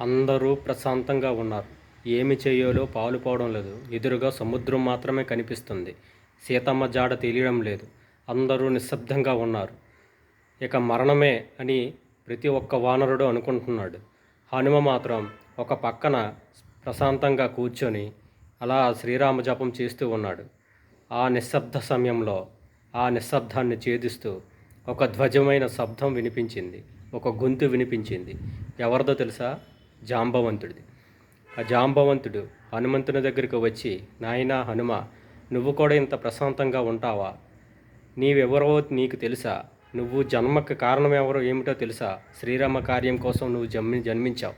అందరూ ప్రశాంతంగా ఉన్నారు. ఏమి చేయాలో పాలుపోవడం లేదు. ఎదురుగా సముద్రం మాత్రమే కనిపిస్తుంది. సీతమ్మ జాడ తెలియడం లేదు. అందరూ నిశ్శబ్దంగా ఉన్నారు. ఇక మరణమే అని ప్రతి ఒక్క వానరుడు అనుకుంటున్నాడు. హనుమ మాత్రం ఒక పక్కన ప్రశాంతంగా కూర్చొని అలా శ్రీరామ జపం చేస్తూ ఉన్నాడు. ఆ నిశ్శబ్ద సమయంలో ఆ నిశ్శబ్దాన్ని ఛేదిస్తూ ఒక ధ్వజమైన శబ్దం వినిపించింది. ఒక గొంతు వినిపించింది. ఎవరిదో తెలుసా? జాంబవంతుడిది. ఆ జాంబవంతుడు హనుమంతుని దగ్గరికి వచ్చి నాయనా హనుమ నువ్వు కూడా ఇంత ప్రశాంతంగా ఉంటావా? నీవెవరో నీకు తెలుసా? నువ్వు జన్మకు కారణం ఎవరో ఏమిటో తెలుసా? శ్రీరామ కార్యం కోసం నువ్వు జన్మి జన్మించావు.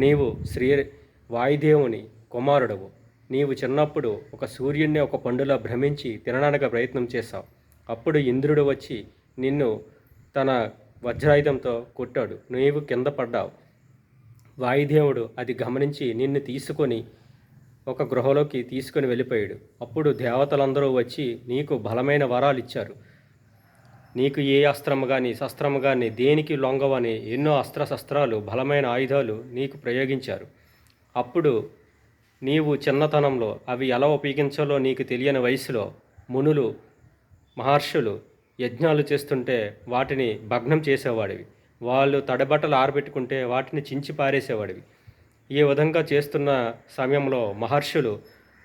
నీవు శ్రీ వాయుదేవుని కుమారుడవు. నీవు చిన్నప్పుడు ఒక సూర్యుడిని ఒక పండులా భ్రమించి తినడానికి ప్రయత్నం చేశావు. అప్పుడు ఇంద్రుడు వచ్చి నిన్ను తన వజ్రాయుధంతో కొట్టాడు. నీవు కింద పడ్డావు. వాయుదేవుడు అది గమనించి నిన్ను తీసుకొని ఒక గృహలోకి తీసుకొని వెళ్ళిపోయాడు. అప్పుడు దేవతలందరూ వచ్చి నీకు బలమైన వరాలు ఇచ్చారు. నీకు ఏ అస్త్రము కానీ శస్త్రము కానీ దేనికి లొంగవని ఎన్నో అస్త్ర శస్త్రాలు బలమైన ఆయుధాలు నీకు ప్రయోగించారు. అప్పుడు నీవు చిన్నతనంలో అవి ఎలా ఉపయోగించాలో నీకు తెలియని వయసులో మునులు మహర్షులు యజ్ఞాలు చేస్తుంటే వాటిని భగ్నం చేసేవాడివి. వాళ్ళు తడబట్టలు ఆరబెట్టుకుంటే వాటిని చించి పారేసేవాడివి. ఈ విధంగా చేస్తున్న సమయంలో మహర్షులు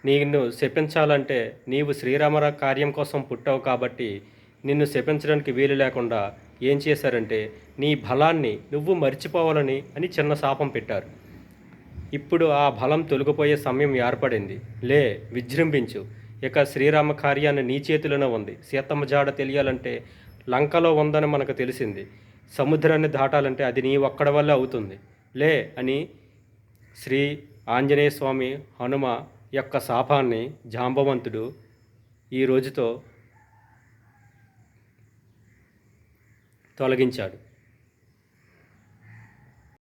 నిన్ను శపించాలంటే నీవు శ్రీరామర కార్యం కోసం పుట్టావు కాబట్టి నిన్ను శపించడానికి వీలు లేకుండా ఏం చేశారంటే నీ బలాన్ని నువ్వు మర్చిపోవాలని అని చిన్న శాపం పెట్టారు. ఇప్పుడు ఆ బలం తొలగిపోయే సమయం ఏర్పడింది. లే విజృంభించు. ఇక శ్రీరామ కార్యాన్ని నీ చేతిలోనే ఉంది. సీతమ్మ జాడ తెలియాలంటే లంకలో ఉందని మనకు తెలిసింది. సముద్రాన్ని దాటాలంటే అది నీ ఒక్కడ వల్ల అవుతుంది. లే అని శ్రీ ఆంజనేయ స్వామి హనుమ యొక్క శాపాన్ని జాంబవంతుడు ఈ రోజుతో తొలగించాడు.